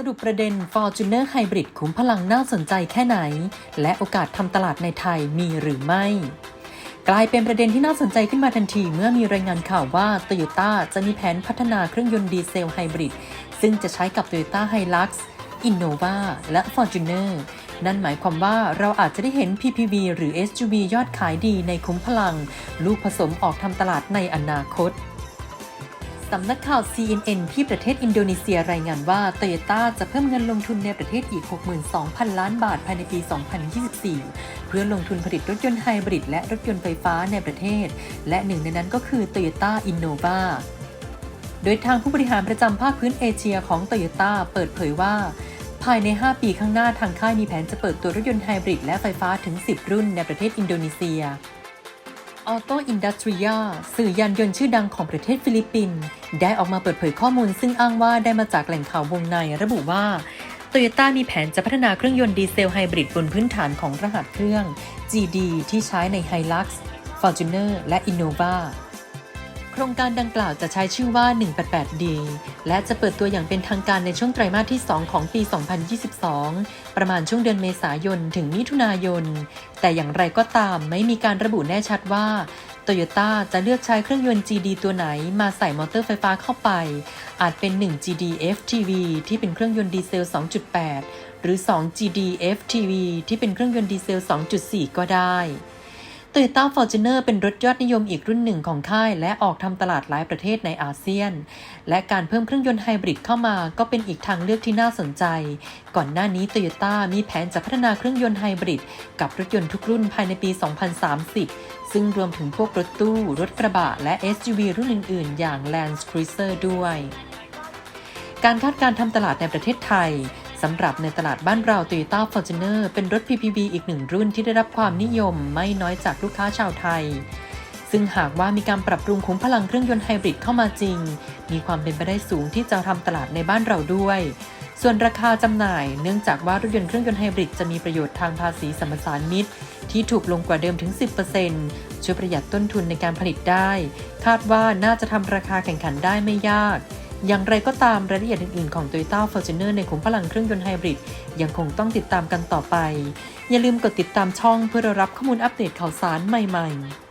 สรุปประเด็น Fortuner Hybrid คุ้มพลังน่าสนใจแค่ไหน และโอกาสทำตลาดในไทยมีหรือไม่ กลายเป็นประเด็นที่น่าสนใจขึ้นมาทันทีเมื่อมีรายงานข่าวว่า Toyota จะมีแผนพัฒนาเครื่องยนต์ดีเซลไฮบริดซึ่งจะใช้กับ Toyota Hilux Innova และ Fortuner นั่นหมายความว่าเราอาจจะได้เห็น PPV หรือ SUV ยอดขายดีในคุ้มพลัง ลูกผสมออกทำตลาดในอนาคต สำนักข่าว CNN ที่ประเทศอินโดนีเซียรายงานว่าโตโยต้าจะเพิ่มเงินลงทุนในประเทศอีก 62,000 ล้านบาทภายในปี 2024 เพื่อลงทุนผลิตรถยนต์ไฮบริดและรถยนต์ไฟฟ้าในประเทศ และหนึ่งในนั้นก็คือ Toyota Innova โดยทางผู้บริหารประจำภาคพื้นเอเชียของ Toyota เปิดเผยว่าภายใน 5 ปีข้างหน้าทางค่ายมีแผนจะเปิดตัวรถยนต์ไฮบริดและไฟฟ้าถึง 10 รุ่นในประเทศอินโดนีเซีย Auto Industria สื่อยานยนต์ชื่อดังของประเทศฟิลิปปินส์ ได้ออกมาเปิดเผยข้อมูลซึ่งอ้างว่าได้มาจากแหล่งข่าววงในระบุว่าโตโยต้ามีแผนจะพัฒนาเครื่องยนต์ดีเซลไฮบริดบนพื้นฐานของรหัสเครื่อง GD ที่ใช้ใน Hilux, Fortuner และ Innova โครงการดังกล่าวจะใช้ชื่อว่า 188D และจะเปิดตัวอย่างเป็นทางการในช่วงไตรมาสที่ 2 ของปี 2022 ประมาณช่วงเดือนเมษายนถึงมิถุนายน แต่อย่างไรก็ตามไม่มีการระบุแน่ชัดว่า โตโยต้าจะเลือกใช้เครื่องยนต์ GD ตัวไหนมาใส่มอเตอร์ไฟฟ้าเข้าไป อาจเป็น 1 GD FTV ที่เป็นเครื่องยนต์ดีเซล 2.8 หรือ 2 GD FTV ที่เป็นเครื่องยนต์ดีเซล 2.4 ก็ได้ Toyota Fortuner เป็นรถยอดนิยมอีกรุ่นหนึ่งของค่าย และออกทำตลาดหลายประเทศในอาเซียน และการเพิ่มเครื่องยนต์ไฮบริดเข้ามาก็เป็นอีกทางเลือกที่น่าสนใจ ก่อนหน้านี้ Toyota มีแผนจะพัฒนาเครื่องยนต์ไฮบริดกับรถยนต์ทุกรุ่นภายในปี 2030 ซึ่งรวมถึงพวกรถตู้ รถกระบะ และ SUV รุ่นอื่น ๆ อย่าง Land Cruiser ด้วยการคาดการทำตลาดในประเทศไทย สำหรับในตลาดบ้านเรา Toyota Fortuner เป็นรถ PPV อีกหนึ่งรุ่นที่ได้รับความนิยมไม่น้อยจากลูกค้าชาวไทย ซึ่งหากว่ามีการปรับปรุงคุ้มพลังเครื่องยนต์ไฮบริดเข้ามาจริง มีความเป็นไปได้สูงที่จะทำตลาดในบ้านเราด้วย ส่วนราคาจำหน่ายเนื่องจากว่ารถยนต์เครื่องยนต์ไฮบริดจะมีประโยชน์ทางภาษีสมปทานมิตร ที่ถูกลงกว่าเดิมถึง 10%ช่วยประหยัดต้นทุนในการผลิตได้ คาดว่าน่าจะทำราคาแข่งขันได้ไม่ยาก อย่างไรก็ตามรายละเอียดอื่นๆของ Toyota Fortuner ในขุมพลังเครื่องยนต์ไฮบริดยังคงต้องติดตามกันต่อไป อย่าลืมกดติดตามช่องเพื่อรับข้อมูลอัปเดตข่าวสารใหม่ๆ